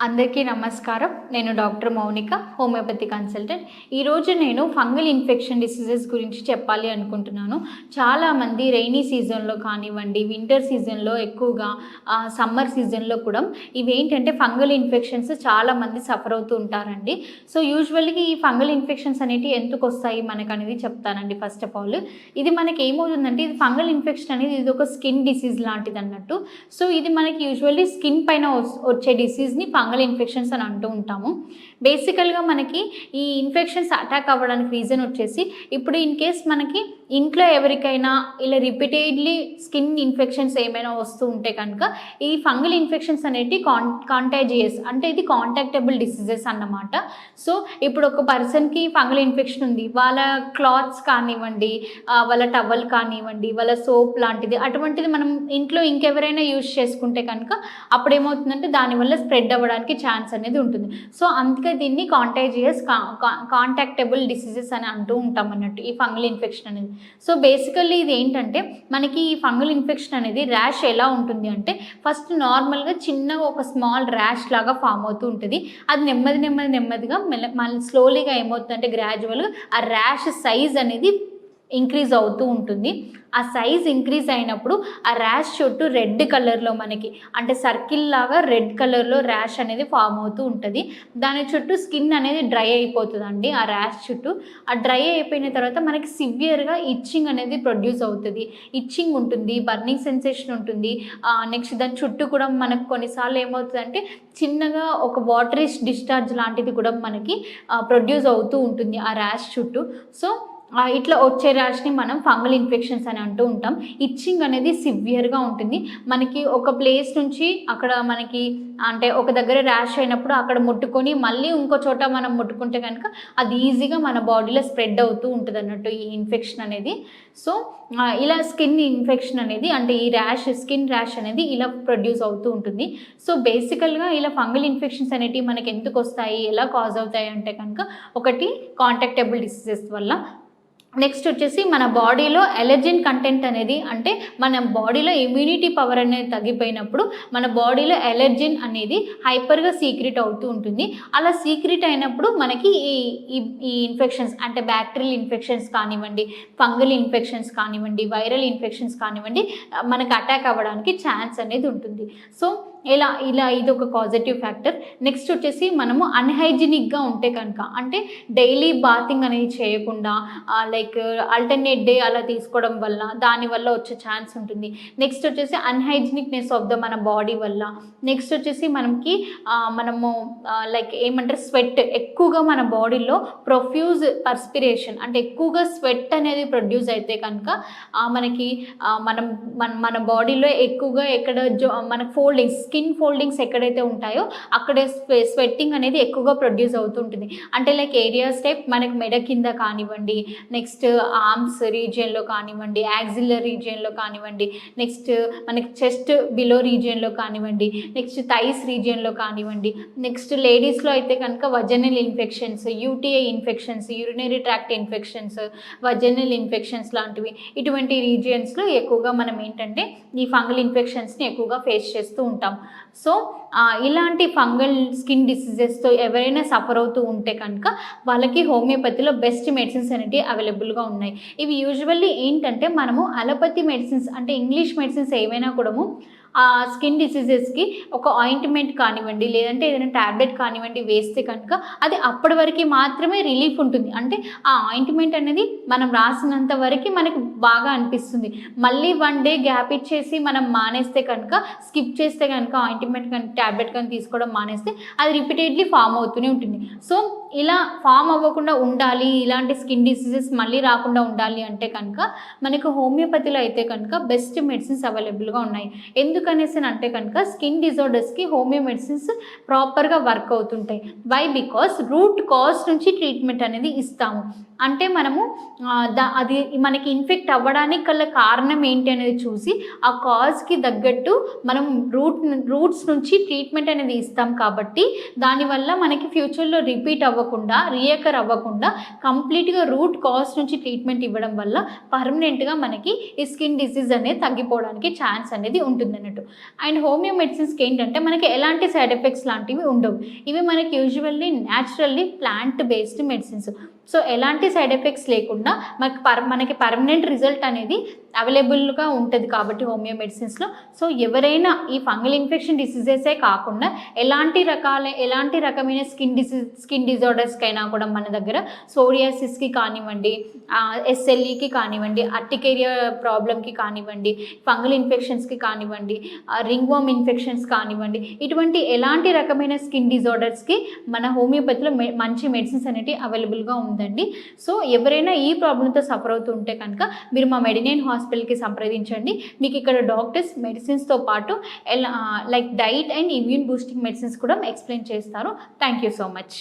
అందరికీ నమస్కారం. నేను డాక్టర్ మౌనిక హోమియోపతి కన్సల్టెంట్. ఈరోజు నేను ఫంగల్ ఇన్ఫెక్షన్ డిసీజెస్ గురించి చెప్పాలి అనుకుంటున్నాను. చాలామంది రైనీ సీజన్లో కానివ్వండి వింటర్ సీజన్లో ఎక్కువగా సమ్మర్ సీజన్లో కూడా ఇవేంటంటే ఫంగల్ ఇన్ఫెక్షన్స్ చాలామంది సఫర్ అవుతూ ఉంటారండి. సో యూజువల్గా ఈ ఫంగల్ ఇన్ఫెక్షన్స్ అనేవి ఎందుకు వస్తాయి? మనకు అనేది చెప్తానండి ఫస్ట్ ఆఫ్ ఆల్. ఇది మనకి ఏమవుతుందంటే ఇది ఫంగల్ ఇన్ఫెక్షన్ అనేది ఇది ఒక స్కిన్ డిసీజ్ లాంటిది అన్నట్టు సో ఇది మనకి యూజువల్లీ స్కిన్ పైన వచ్చే డిసీజ్ని ఫంగల్ ఇన్ఫెక్షన్స్ అని అంటూ ఉంటాము. బేసికల్గా మనకి ఈ ఇన్ఫెక్షన్స్ అటాక్ అవ్వడానికి రీజన్ వచ్చేసి ఇప్పుడు ఇన్ కేస్ మనకి ఇంట్లో ఎవరికైనా ఇలా రిపీటెడ్లీ స్కిన్ ఇన్ఫెక్షన్స్ ఏమైనా వస్తూ ఉంటే కనుక ఈ ఫంగల్ ఇన్ఫెక్షన్స్ అనేవి కాన్ కాంటాజియస్ అంటే ఇది కాంటాక్టబుల్ డిసీజెస్ అన్నమాట. సో ఇప్పుడు ఒక పర్సన్కి ఫంగల్ ఇన్ఫెక్షన్ ఉంది వాళ్ళ క్లాత్స్ కానివ్వండి వాళ్ళ టవల్ కానివ్వండి వాళ్ళ సోప్ లాంటిది అటువంటిది మనం ఇంట్లో ఇంకెవరైనా యూజ్ చేసుకుంటే కనుక అప్పుడు ఏమవుతుందంటే దానివల్ల స్ప్రెడ్ అవ్వడానికి ఛాన్స్ అనేది ఉంటుంది. సో అందుకే దీన్ని కాంటాజియస్ కాంటాక్టబుల్ డిసీజెస్ అని అంటూ ఉంటాం అన్నట్టు ఈ ఫంగల్ ఇన్ఫెక్షన్ అనేది. సో బేసికల్లీ ఇది ఏంటంటే మనకి ఈ ఫంగల్ ఇన్ఫెక్షన్ అనేది ర్యాష్ ఎలా ఉంటుంది అంటే ఫస్ట్ నార్మల్గా చిన్నగా ఒక స్మాల్ ర్యాష్ లాగా ఫామ్ అవుతూ ఉంటుంది. అది నెమ్మది నెమ్మది నెమ్మదిగా మెల్ల మళ్ళీ స్లోలీగా ఏమవుతుందంటే గ్రాడ్యువల్గా ఆ ర్యాష్ సైజ్ అనేది ఇంక్రీజ్ అవుతూ ఉంటుంది. ఆ సైజ్ ఇంక్రీజ్ అయినప్పుడు ఆ ర్యాష్ చుట్టూ రెడ్ కలర్లో మనకి అంటే సర్కిల్ లాగా రెడ్ కలర్లో ర్యాష్ అనేది ఫామ్ అవుతూ ఉంటుంది. దాని చుట్టూ స్కిన్ అనేది డ్రై అయిపోతుందండి ఆ ర్యాష్ చుట్టూ. ఆ డ్రై అయిపోయిన తర్వాత మనకి సివియర్గా ఇచ్చింగ్ అనేది ప్రొడ్యూస్ అవుతుంది. ఇచ్చింగ్ ఉంటుంది బర్నింగ్ సెన్సేషన్ ఉంటుంది. నెక్స్ట్ దాని చుట్టూ కూడా మనకు కొన్నిసార్లు ఏమవుతుందంటే చిన్నగా ఒక వాటరీస్ డిశ్చార్జ్ లాంటిది కూడా మనకి ప్రొడ్యూస్ అవుతూ ఉంటుంది ఆ ర్యాష్ చుట్టూ. సో ఇట్లా వచ్చే ర్యాష్ని మనం ఫంగల్ ఇన్ఫెక్షన్స్ అని అంటూ ఉంటాం. ఇచ్చింగ్ అనేది సివియర్గా ఉంటుంది. మనకి ఒక ప్లేస్ నుంచి అక్కడ మనకి అంటే ఒక దగ్గర ర్యాష్ అయినప్పుడు అక్కడ ముట్టుకొని మళ్ళీ ఇంకో చోట మనం ముట్టుకుంటే కనుక అది ఈజీగా మన బాడీలో స్ప్రెడ్ అవుతూ ఉంటుంది అన్నట్టు ఈ ఇన్ఫెక్షన్ అనేది. సో ఇలా స్కిన్ ఇన్ఫెక్షన్ అనేది అంటే ఈ ర్యాష్ స్కిన్ ర్యాష్ అనేది ఇలా ప్రొడ్యూస్ అవుతూ ఉంటుంది. సో బేసికల్గా ఇలా ఫంగల్ ఇన్ఫెక్షన్స్ అనేటివి మనకి ఎందుకు వస్తాయి? ఎలా కాజ్ అవుతాయి అంటే కనుక ఒకటి కాంటాక్టబుల్ డిసీజెస్ వల్ల నెక్స్ట్ వచ్చేసి మన బాడీలో ఎలర్జిన్ కంటెంట్ అనేది అంటే మన బాడీలో ఇమ్యూనిటీ పవర్ అనేది తగ్గిపోయినప్పుడు మన బాడీలో ఎలర్జిన్ అనేది హైపర్గా సీక్రెట్ అవుతూ ఉంటుంది. అలా సీక్రెట్ అయినప్పుడు మనకి ఈ ఈ- ఈ ఇన్ఫెక్షన్స్ అంటే బ్యాక్టీరియల్ ఇన్ఫెక్షన్స్ కానివ్వండి ఫంగల్ ఇన్ఫెక్షన్స్ కానివ్వండి వైరల్ ఇన్ఫెక్షన్స్ కానివ్వండి మనకు అటాక్ అవ్వడానికి ఛాన్స్ అనేది ఉంటుంది. సో ఇలా ఇలా ఇది ఒక పాజిటివ్ ఫ్యాక్టర్ నెక్స్ట్ వచ్చేసి మనము అన్హైజినిక్గా ఉంటే కనుక అంటే డైలీ బాతింగ్ అనేది చేయకుండా లైక్ ఆల్టర్నేట్ డే అలా తీసుకోవడం వల్ల దానివల్ల వచ్చే ఛాన్స్ ఉంటుంది. నెక్స్ట్ వచ్చేసి అన్హైజినిక్నెస్ ఆఫ్ ద మన బాడీ వల్ల. నెక్స్ట్ వచ్చేసి మనకి మనము లైక్ ఏమంటారు స్వెట్ ఎక్కువగా మన బాడీలో ప్రొఫ్యూజ్ పర్స్పిరేషన్ అంటే ఎక్కువగా స్వెట్ అనేది ప్రొడ్యూస్ అయితే కనుక మనకి మనం మన మన బాడీలో ఎక్కువగా ఎక్కడ జో మన ఫోల్డింగ్స్ స్కిన్ ఫోల్డింగ్స్ ఎక్కడైతే ఉంటాయో అక్కడే స్వెట్టింగ్ అనేది ఎక్కువగా ప్రొడ్యూస్ అవుతుంటుంది. అంటే లైక్ ఏరియాస్ టైప్ మనకి మెడ కింద కానివ్వండి నెక్స్ట్ ఆర్మ్స్ రీజియన్లో కానివ్వండి యాక్సిలర్ రీజియన్లో కానివ్వండి నెక్స్ట్ మనకి చెస్ట్ బిలో రీజియన్లో కానివ్వండి నెక్స్ట్ థైస్ రీజియన్లో కానివ్వండి నెక్స్ట్ లేడీస్లో అయితే కనుక vaginal infections UTI infections urinary tract infections vaginal infections లాంటివి ఇటువంటి రీజియన్స్లో ఎక్కువగా మనం ఏంటంటే ఈ ఫంగల్ ఇన్ఫెక్షన్స్ని ఎక్కువగా ఫేస్ చేస్తూ ఉంటాం. సో ఇలాంటి ఫంగల్ స్కిన్ డిసీజెస్తో ఎవరైనా సఫర్ అవుతూ ఉంటే కనుక వాళ్ళకి హోమియోపతిలో బెస్ట్ మెడిసిన్స్ అనేవి అవైలబుల్గా ఉన్నాయి. ఇవి యూజువల్లీ ఏంటంటే మనము అలోపతి మెడిసిన్స్ అంటే ఇంగ్లీష్ మెడిసిన్స్ ఏమైనా కూడాము ఆ స్కిన్ డిసీజెస్కి ఒక ఆయింట్మెంట్ కానివ్వండి లేదంటే ఏదైనా ట్యాబ్లెట్ కానివ్వండి వేస్తే కనుక అది అప్పటి వరకు మాత్రమే రిలీఫ్ ఉంటుంది. అంటే ఆ ఆయింట్మెంట్ అనేది మనం రాసినంత వరకు మనకి బాగా అనిపిస్తుంది. మళ్ళీ వన్ డే గ్యాప్ ఇచ్చేసి మనం మానేస్తే కనుక స్కిప్ చేస్తే కనుక ఆయింట్మెంట్ కానీ ట్యాబ్లెట్ కానీ తీసుకోవడం మానేస్తే అది రిపీటెడ్లీ ఫామ్ అవుతూనే ఉంటుంది. సో ఇలా ఫామ్ అవ్వకుండా ఉండాలి ఇలాంటి స్కిన్ డిసీజెస్ మళ్ళీ రాకుండా ఉండాలి అంటే కనుక మనకు హోమియోపతిలో అయితే కనుక బెస్ట్ మెడిసిన్స్ అవైలబుల్గా ఉన్నాయి. ఎందుకనేసి అంటే కనుక స్కిన్ డిజార్డర్స్కి హోమియో మెడిసిన్స్ ప్రాపర్గా వర్క్ అవుతుంటాయి. వై? బికాస్ రూట్ కాజ్ నుంచి ట్రీట్మెంట్ అనేది ఇస్తాము. అంటే మనము దా అది మనకి ఇన్ఫెక్ట్ అవ్వడానికి గల కారణం ఏంటి అనేది చూసి ఆ కాజ్కి తగ్గట్టు మనం రూట్ రూట్స్ నుంచి ట్రీట్మెంట్ అనేది ఇస్తాం కాబట్టి దానివల్ల మనకి ఫ్యూచర్లో రిపీట్ అవ్వ అవ్వకుండా రియకర్ అవ్వకుండా కంప్లీట్గా రూట్ కాజ్ నుంచి ట్రీట్మెంట్ ఇవ్వడం వల్ల పర్మనెంట్గా మనకి ఈ స్కిన్ డిసీజ్ అనేది తగ్గిపోవడానికి ఛాన్స్ అనేది ఉంటుంది అన్నట్టు అండ్ హోమియో మెడిసిన్స్కి ఏంటంటే మనకి ఎలాంటి సైడ్ ఎఫెక్ట్స్ లాంటివి ఉండవు. ఇవి మనకి usually naturally plant based medicines so ఎలాంటి సైడ్ ఎఫెక్ట్స్ లేకుండా మనకి పర్ మనకి పర్మనెంట్ రిజల్ట్ అనేది అవైలబుల్గా ఉంటుంది కాబట్టి హోమియో మెడిసిన్స్లో సో ఎవరైనా ఈ ఫంగల్ ఇన్ఫెక్షన్ డిసీజెసే కాకుండా ఎలాంటి రకాల ఎలాంటి రకమైన స్కిన్ డిసీజ్ స్కిన్ డిజార్డర్స్కైనా కూడా మన దగ్గర సోరియాసిస్కి కానివ్వండి ఎస్ఎల్ఈకి కానివ్వండి అర్టికేరియా ప్రాబ్లమ్కి కానివ్వండి ఫంగల్ ఇన్ఫెక్షన్స్కి కానివ్వండి రింగ్ వామ్ ఇన్ఫెక్షన్స్ కానివ్వండి ఇటువంటి ఎలాంటి రకమైన స్కిన్ డిజార్డర్స్కి మన హోమియోపతిలో మె మంచి మెడిసిన్స్ అనేవి అవైలబుల్గా ఉందండి. సో ఎవరైనా ఈ ప్రాబ్లంతో సఫర్ అవుతుంటే ఉంటే కనుక మీరు మా మెడినైన్ హాస్పిటల్కి సంప్రదించండి. మీకు ఇక్కడ డాక్టర్స్ మెడిసిన్స్తో పాటు ఎలా like diet and immune boosting medicines కూడా ఎక్స్ప్లెయిన్ చేస్తారు. Thank you so much.